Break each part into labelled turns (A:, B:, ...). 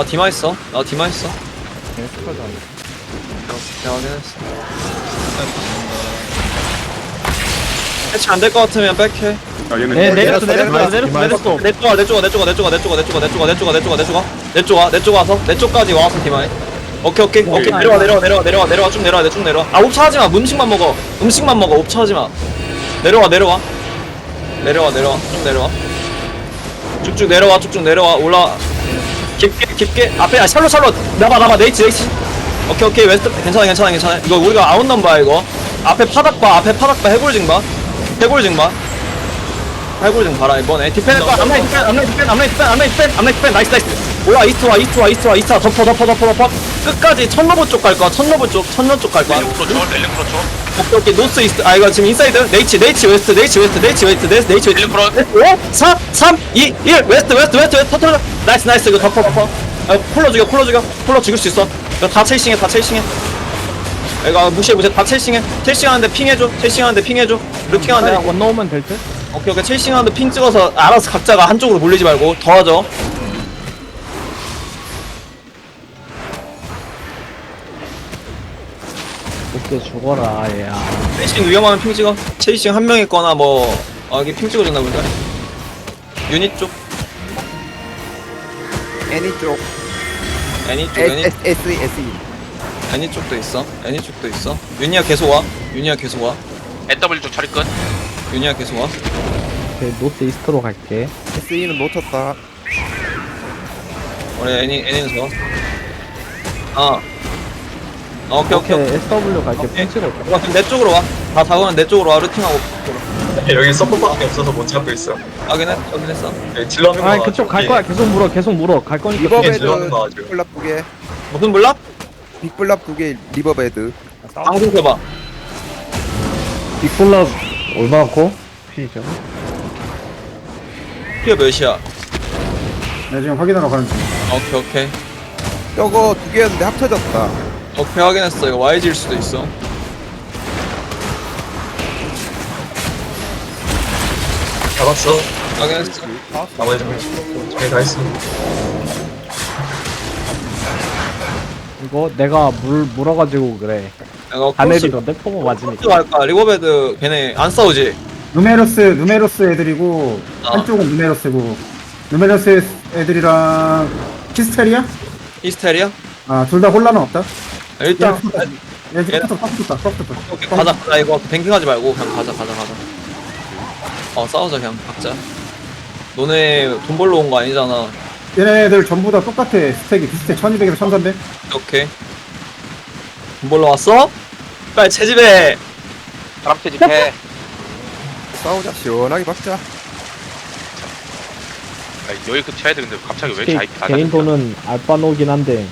A: 나 디마 있어. 나 디마 있어.
B: 네, 스쿼드 안 돼.
A: 내가 확인했어. 해치 안 될 것 같으면 백해.
C: 야 얘는
D: 네, 내렸어,
B: 내렸어,
D: 내렸어, 내렸어. 내
A: 쪽아, 내 쪽아, 내 쪽아, 내 쪽아, 내 쪽아, 내 쪽아, 내 쪽아, 내 쪽아, 내 쪽아, 내 쪽아, 내 쪽아, 내쪽 와서 내 쪽까지 와서 디마해. 오케이, 오케이, 오케이. 내려와, 내려와, 내려와, 내려와, 내려와, 쭉 내려와, 쭉 내려와. 아, 옵차 하지 마. 음식만 먹어. 음식만 먹어. 옵차 하지 마. 내려와, 내려와. 내려와, 내려와, 쭉 내려와. 쭉쭉 내려와, 쭉쭉 내려와. 올라. 깊게, 깊게. 앞에, 아, 샬롯, 샬롯. 나봐, 나봐, 네이치, 네이치. 오케이, 오케이. 웨스트. 괜찮아, 괜찮아, 괜찮아. 이거 우리가 아웃 넘버야, 이거. 앞에 파닥 봐, 앞에 파닥 봐. 해골징 봐. 해골징 봐. 해골 좀 봐라 이번에. 디펜 봐 앞라인 디펜 앞라인 디펜 앞라인 디펜 앞라인 디펜 앞라인 디펜 나이스 나이스. 올라 이스트 와 이스트 와 이스트 와 이스트 와 덮어 덮어 덮어 덮어. 끝까지 천로보 쪽갈 거야 천로보 쪽 천로 쪽 갈 거야.
E: 렐름 프로초 렐름 프로초
A: 오케이 오케이 노스 이스트. 아 이거 지금 인사이드. 네이치 네이치 웨스트 네이치 웨스트 네이치 웨스트 네이치 네이치
E: 렐름 프로
A: 5 4 3 2 1 웨스트 웨스트 웨스트 웨스트. 터터 나이스 나이스. 이거 덮어 덮어. 아, 콜러 죽여 콜러 죽여. 콜러 죽일 수 있어. 이거 다 체이싱해 다 체이싱해. 이거 무시해 무시해. 다 체이싱해. 체이싱하는데 핑해줘. 체이싱하는데 핑해줘. 루팅하는데.
D: 원 넣으면 될 듯?
A: 오케이 오케이. 첼싱하는데 핀 찍어서 알아서 각자가 한쪽으로 몰리지 말고 더 하죠
D: 어깨 죽어라, 얘야.
A: 첼싱 위험하면 핑 찍어. 첼싱 한 명 있거나 뭐 아, 여기 핑 찍어줬나 보다. 유닛 쪽.
B: 애니 쪽.
A: 애니 쪽 애니,
B: S S E S E.
A: 애니 쪽도 있어. 애니 쪽도 있어. 유니아 계속 와. 유니아 계속 와.
E: NW 쪽 처리 끝
A: 유니아 계속 와
D: 오케이, 노스 이스트로 갈게.
B: S E는 놓쳤다.
A: 우리 애니 애니에서 아 아, 오케이 오케이
D: 오케이,
A: 오케이
D: SW 갈게.
A: 오케이.
D: 펜치로.
A: 와, 그럼 내 쪽으로 와다 다오면 내 쪽으로 와 루팅하고
C: 여기 서포트밖에 없어서 못 잡고 있어
A: 확인했 확인했어
C: 여기 딜러 한명
D: 아, 그쪽 갈 거야. 계속 물어, 계속 물어. 갈 거니까.
B: 리버베드
C: 아주.
B: 빅블랍 두 개.
A: 무슨 블락?
B: 빅블랍 두 개. 리버베드.
A: 방송 해봐
D: 빅블랍 얼마나 커? 피죠.
A: 피어 몇이야
F: 네, 지금 확인하러 가는 중.
A: 오케이 오케이
B: 저거 두 개였는데 합쳐졌다.
A: 오케이 확인했어 이거 YG일 수도 있어
C: 잡았어
A: 확인했어
C: 나머지 저기 다 했어
D: 이거 내가 물, 물어가지고 그래.
A: 이거
D: 다
A: 크로스
D: 내리던데? 포모 맞으니까.
A: 크로스 리버베드 걔네 안 싸우지
F: 누메로스, 누메로스 애들이고,
A: 어.
F: 한쪽은 누메로스고, 누메로스 애들이랑 키스테리아?
A: 히스테리아?
F: 아, 둘 다 혼란은 없다.
A: 일단
F: 얘 지금 딱 붙었다, 딱 붙었다.
A: 오케이, 가자 가자 이거 뱅킹하지 말고 그냥 가자 가자 가자 어 싸우자 그냥 각자 너네 돈 벌러 온 거 아니잖아
F: 얘네들 전부 다 똑같아. 스택이 비슷해. 1200에서 1300.
A: 오케이 돈 벌러 왔어? 빨리 채집해
E: 사람 퇴직해
B: 싸우자. 시원하게 박자.
E: 아, 여기 그 쳐야 되는데 갑자기 왜
D: 개,
E: 이렇게 아이
D: 개인 돈은 알바노긴 한데,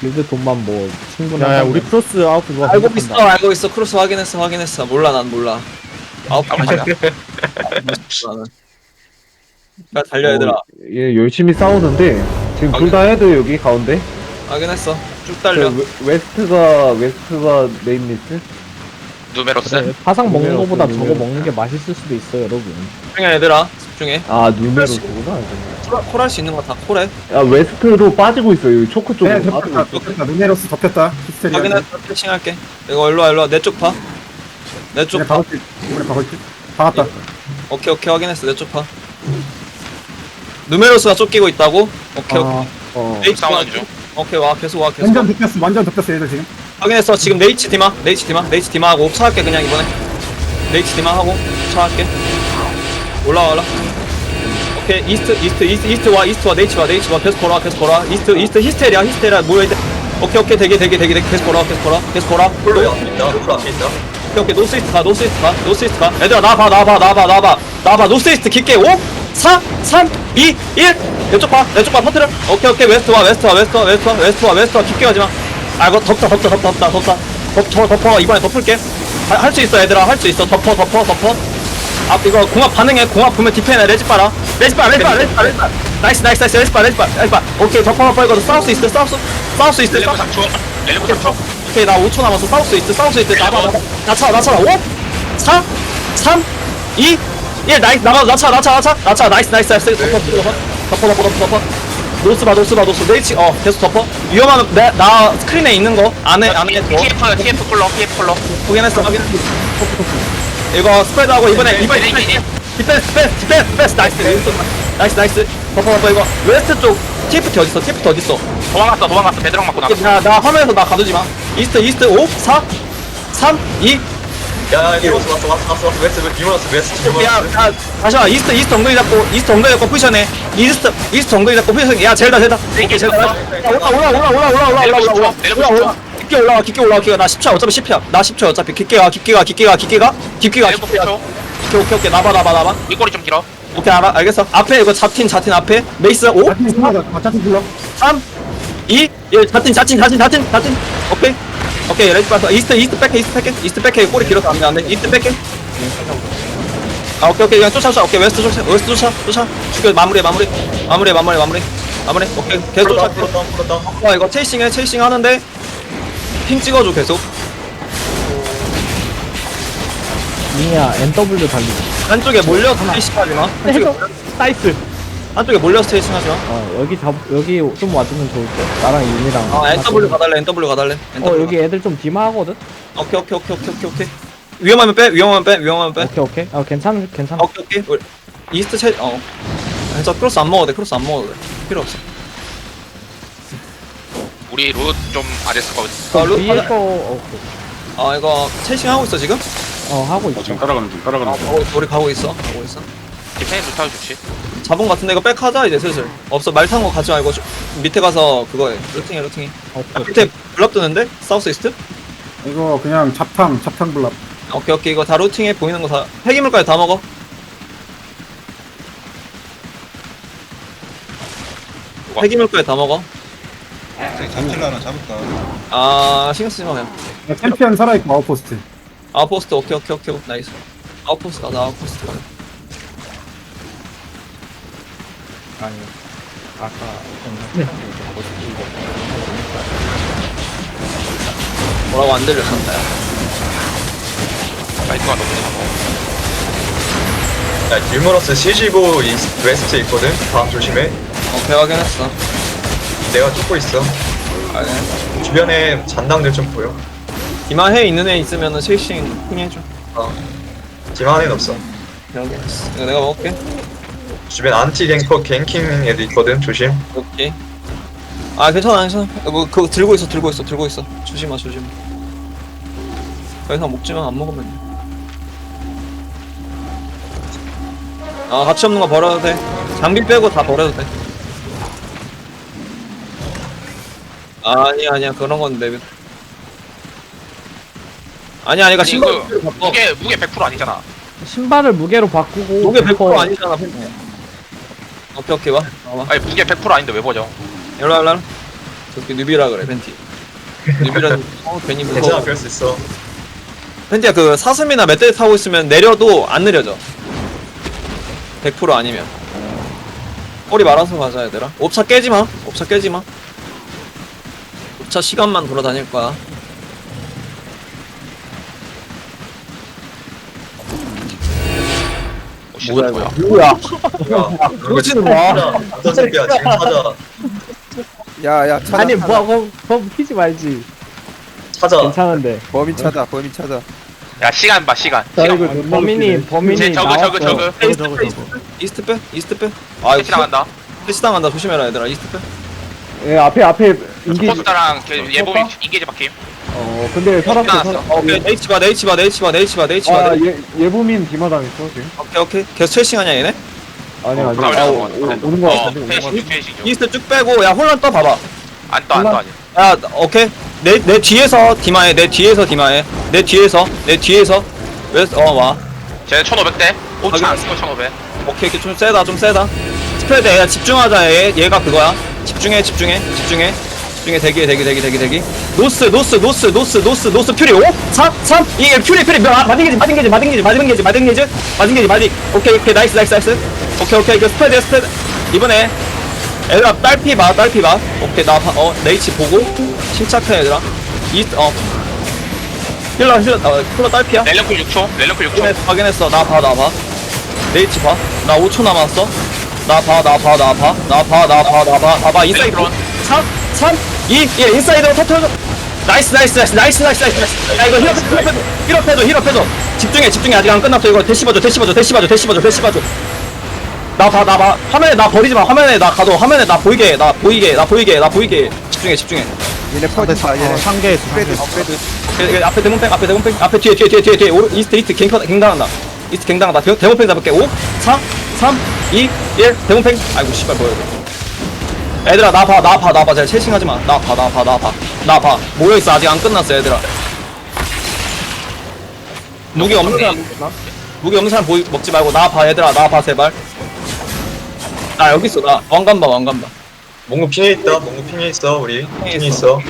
D: 빌드 돈만 뭐, 충분하다.
G: 야, 야, 우리 플러스 아웃 그거
A: 알고
G: 생각한다.
A: 있어 알고 있어 크로스 확인했어 확인했어 몰라 난 몰라 아홉 개 나는 빨리 달려 얘들아
G: 얘 열심히 싸우는데 지금 둘다 헤드 여기 가운데.
A: 확인했어
G: 쭉저
A: 달려
G: 웨- 웨스트가 웨스트가 메인 리스.
E: 누메로스
D: 그래, 파상 먹는 거보다
G: 누메로.
D: 저거 먹는 게 맛있을 수도 있어요, 여러분.
A: 집중해 얘들아 집중해
G: 아 누메로스구나.
A: 콜- 콜할 수 있는 거 다 콜해
G: 야 웨스트로 빠지고 있어. 여기 초크 쪽으로
F: 네,
G: 빠지고
F: 덮였다,
G: 있어.
F: 덮였다. 누메로스 덮였다.
A: 확인했어 패싱할게 이거 일로 와 일로 와 내 쪽 봐. 내 쪽
F: 이번에
A: 봐.
F: 박을지. 이번에 박을지. 박았다.
A: 오케이 오케이 확인했어 내 쪽 봐. 누메로스가 쫓기고 있다고? 오케이 오케이.
F: 어,
G: 어.
A: 네이치 와.
E: 상황 중
A: 오케이 와 계속 와 계속 와.
F: 완전 덮였어. 완전 덮였어, 얘들 지금.
A: 확인했어. 지금 네이치 디마 네이치 디마 네이치 디마 하고 차할게 그냥 이번에. 네이치 디마 하고 차할게. 올라와 올라. 오케이 이스트 이스트 이스트 이스트 와 이스트 와 네이치 와 네이치 와. 계속 걸어와 계속 걸어와. 이스트 이스트 히스테리아 히스테리아 모여있대 오케이 오케이 대기 대기 대기 대기. 계속 걸어와 계속 걸어와 계속 걸어와.
C: 홀로 앞에 있다 홀로 앞에 있다.
A: 오케이 오케이. 노스이스트 가 노스이스트 가 노스이스트 가. 얘들아 나봐 나봐 나봐 나봐. 나봐 노스이스트 깊게. 5 4 3 2 1 내쪽 봐 내쪽 봐 퍼트려 오케이 오케이 웨스트 와 웨스트 와 웨스트 와 웨스트 와 웨스트 와 웨스트 와 깊게 가지 마 아 이거 덮다 덮다 덮다 덮다 덮다 덮어 덮어 이번에 덮을게 할 수 있어 얘들아 할 수 있어 덮어 덮어 덮어 아 이거 공합 반응해 공합 보면 디펜에 레지 빨아 레지 빨아 레지 빨아 레지 빨아 레지 빨아 나이스 나이스 나이스 레지 빨아 레지 빨아 레지 빨아 오케이 덮어 덮어 이거 싸울 수 있어 싸울 수 싸울 수 있어
E: 렐름
A: 싸울 수
E: 3초 렐름 3초
A: 오케이 나 5초 남았어 싸울 수 있어 싸울 수 있어 나봐 나봐 나차 나차 5 4 3 2 1 나이스 나가 나차 나차 나차 나차 나이스 나이스 나이스. 덮어 덮어 덮어. 덮어 덮어 덮어 노스 봐 노스 봐 노스. 네이치 어 계속 덮어. 위험하면 내, 나 스크린에 있는 거 안에 안에 더
E: TF TF 쿨러 TF 쿨러
A: 확인했어 확인했어 이거 스프레드 하고 이번에 이번에
E: 네, 네, 네.
A: 디펜스 디펜스 디펜스 디펜스. 나이스 나이스 나이스 덮어 덮어 이거. 웨스트 쪽 TFT 어딨어? TFT 어딨어?
E: 도망갔어 도망갔어. 베드락 맞고 나갔어.
A: 나, 나 화면에서 나 가두지 마. 이스트 이스트 5 4 3 2
C: 야 리버스 왔어 왔어 왔어 왔어 웨스트 리버스 웨스트
A: 야,
C: 리버스
A: 야, 다시 와. 이스트, 이스트 엉덩이 잡고, 이스트 엉덩이 잡고 포지션해. 이스트, 이스트 엉덩이 잡고 포지션. 야, 젤다, 젤다. 오케이, 젤다. 야, 올라, 올라, 올라, 올라, 올라, 올라, 올라, 올라, 올라, 올라, 올라. 깊게 올라와, 깊게 올라와, 깊게 나 10초, 어차피 10초. 나 10초, 어차피. 깊게 가, 깊게 가, 깊게 가, 깊게 가, 깊게 가, 깊게 가.
E: 7초
A: 오케이, 오케이, 오케이. 나봐, 나봐, 나봐.
E: 윗꼬리 좀 길어
A: 오케이, 알아, 알겠어. 앞에 이거 자틴, 자틴 앞에. 메이스 5,
F: 자tin 불러 자tin 불러
A: 3, 2, 1. 자틴, 자틴, 자틴, 자틴, 자틴. 오케이. 오케이, 레디 빠서. 이스트, 이스트 백해, 이스트 백해. 이스트 백해. 꼬리 길어서 안 돼, 안 돼. 이스트 백해. 아 오케이 오케이. 그냥 쫓아 쫓아 오케이 웨스트 쫓아 웨스트 쫓아 쫓아. 죽여 마무리 마무리. 마무리 마무리 마무리. 마무리 오케이 계속 쫓아.
C: 풀었다
A: 어 이거 체이싱 해 체이싱 하는데 핑 찍어줘 계속.
D: 미니야 NW 달리기
A: 한쪽에 몰려서 체이싱 하지마
D: 해줘 나이스
A: 한쪽에 몰려서 체이싱 하지마
D: 어 여기 잡 여기 좀 와주면 좋을 것 나랑 윤이랑
A: 어 NW 가달래 NW 가달래.
D: 어
A: NW
D: 여기 애들 좀 디마하거든?
A: 오케이 오케이 오케이 오케이 오케이 오케이. 위험하면 빼 위험하면 빼 위험하면 빼.
D: 오케이 오케이. 어 괜찮 괜찮아
A: 오케이 오케이. 우리 이스트 체어. 저 크로스 안 먹어도 돼 크로스 안 먹어도 돼. 필요 없어.
E: 우리 룻좀 아랬을 거거든
A: 아, 루-
D: 위에 거 어, 오케이.
A: 아 이거 체이싱 하고 있어 지금?
D: 어 하고 있어.
G: 지금 따라가는 중 따라가는 중
A: 어 우리 가고 있어 가고 있어
E: 디펜스 타도 좋지
A: 잡은 것 같은데 이거 백하자 이제 슬슬. 없어 말탄거 가지 말고 저- 밑에 가서 그거 해 루팅해 루팅해.
D: 어,
A: 아, 밑에 블랍 뜨는데? 사우스 이스트?
F: 이거 그냥 잡탕 잡탕 불러
A: 오케이 오케이. 이거 다 루팅해 보이는 거 다 폐기물까지 다 먹어.
E: 뭐가?
A: 폐기물까지 다 먹어.
H: 잠실라 하나 잡을까?
A: 아 신경 쓰지 마 그냥.
F: 야, 챔피언 살아있고 아웃포스트.
A: 아웃포스트 오케이 오케이 오케이. 나이스. 아웃포스트 가자 아웃포스트 가자
D: 아니 아까
A: 뭐라고 안 들렸어 나야
E: 라이트가 너무 작아.
C: 야 유머러스 CG5 이스트 웨스트 있거든. 다음 조심해.
A: 오케이 확인했어.
C: 내가 쫓고 있어.
A: 아니
C: 주변에 잔당들 좀 보여.
A: 이마해 있는 애 있으면은 쉐이싱 흥해줘.
C: 어. 지만엔 없어
A: 오케이 확인했어. 이거 내가 먹을게
C: 주변 안티 갱커 갱킹 애들 있거든 조심
A: 오케이. 아 괜찮아 괜찮아. 뭐 그거 들고 있어 들고 있어 들고 있어. 조심하 조심. 더 이상 먹지만 안 먹으면. 돼. 아 가치 없는 거 버려도 돼. 장비 빼고 다 버려도 돼. 아니 아니야 그런 건 내비. 아니 아니 그러니까
E: 아니,
A: 신발
E: 이거. 무게 무게 100% 아니잖아
D: 신발을 무게로 바꾸고
A: 무게 100%
D: 벙커-
A: 아니잖아. 오케이 오케이 와. 와봐.
E: 아니 무게 100% 아닌데 왜 버져
A: 일로 일로. 저기 뉴비라 그래 팬티. 뉴비라 어, 괜히 무서워.
C: 괜찮아 그럴 수 있어
A: 팬티야 그 사슴이나 멧돼지 타고 있으면 내려도 안 느려져 100% 아니면 꼬리 말아서 가자 얘들아 옵차 깨지마 옵차 깨지마 옵차 시간만 돌아다닐 거야
E: 뭐야
A: 뭐야?
C: 야?
A: 그러지는 마.
C: 어떤 새끼야 지금 찾아.
B: 야야 찾아
D: 아니
B: 찾아.
D: 뭐 그거 피지 말지.
C: 찾아.
D: 괜찮은데.
B: 범인 찾아 범인 찾아.
E: 야 시간 봐 시간.
F: 자
E: 시간
F: 이거
D: 범인이. 범인이
E: 제 저그 저그
D: 나왔어.
E: 저그
A: 이스트 빼 이스트 빼? 이스트 빼? 아,
E: 패치 나간다.
A: 패치 당한다. 조심해라 얘들아. 이스트 빼.
G: 예 앞에 앞에 인기
E: 포스타랑 예범이 인게이지 박힘
G: 어 근데 살았어
E: 나왔어.
G: 살았어
A: 어, 오케이 네이치 봐 네이치 봐 네이치 봐 네이치 봐 네이치 봐
G: 아
A: 네이치
G: 예, 예부민 디마당했어 지금
A: 봐. 오케이 오케이 계속 체싱하냐 얘네
G: 아니
E: 어,
G: 아니 아, 오-. 오- 오는 거
E: 어
G: 같은데 오는 거
E: 페이싱 페이싱
A: 이스트 쭉 빼고 야 혼란 떠 봐봐
E: 안 떠 안 떠 아직
A: 야, 오케이. 내, 내 뒤에서 디마해. 내 뒤에서 디마해. 내 뒤에서. 내 뒤에서. 왜, 어, 와.
E: 쟤 1500대 오차 안
A: 확인.
E: 쓰고 1500
A: 오케이, 오케이. 좀 세다, 좀 세다. 스프레드, 야, 집중하자. 얘, 얘가 그거야. 집중해, 집중해, 집중해. 집중해, 대기해, 대기, 대기, 대기, 대기. 노스, 노스, 노스, 노스, 노스, 노스, 퓨리. 5, 4, 3, 2, 1, 퓨리, 퓨리. 마, 마딩게지, 마딩게지, 마딩게지, 마딩게지, 마딩게지, 마딩게지, 마딩. 오케이, 오케이. 나이스, 나이스, 나이스. 오케이, 오케이. 그 스프레드, 스프레드. 이번에. 얘들아, 딸피 봐, 딸피 봐. 오케이, 나, 봐. 어, 네이치 보고. 침착해, 얘들아. 이, 어. 힐러, 힐러, 어, 힐러 딸피야.
E: 렐런쿨 6초 렐런쿨 6초
A: 확인했어, 확인했어. 나 봐, 나 봐. 네이치 봐. 나 5초 남았어. 나 봐, 나 봐, 나 봐, 나 봐, 나 봐, 나 봐, 봐봐, 인사이드.
E: 드론.
A: 3, 3, 2, 1, 인사이드로 터트려줘. 나이스, 나이스, 나이스, 나이스, 나이스, 나이스, 나이스. 야, 이거 힐업, 힐업, 힐업 해줘, 힐업 해줘. 집중해, 집중해. 아직 안 끝났어. 이거 대시 봐줘, 대시 봐줘, 대시 봐줘, 대시 봐줘, 대시 봐줘. 나 봐, 나 봐. 화면에 나 버리지 마. 화면에 나 가둬. 화면에 나 보이게, 해. 나 보이게, 해. 나 보이게, 해. 나 보이게. 해. 집중해, 집중해.
B: 얘네 마 얘네
D: 상계 있어
B: 스프레드 스프레드
A: 예, 예, 앞에 대문팩, 앞에 대문팩, 앞에 뒤에, 뒤에, 뒤에, 뒤에, 뒤에, 오른, 이스트, 이스트, 갱, 갱당한다. 이스트 갱당한다. 대, 대문팩 잡을게. 5, 4, 3, 2, 1, 대문팩. 아이고, 씨발, 뭐야, 이거. 얘들아, 나 봐, 나 봐, 나 봐. 잘 채싱하지 마. 나 봐, 나 봐, 나 봐. 나 봐. 모여있어. 아직 안 끝났어, 얘들아. 무기 없는 사람, 무기 없는 사람 보이, 먹지 말고, 나 봐, 얘들아. 나 봐, 제발. 나 여기 있어, 나. 왕관 봐, 왕관 봐.
C: 몽구 핑에 있다 몽구 핑에 있어 우리
A: 핑에
C: 핑에
A: 있어.
C: 있어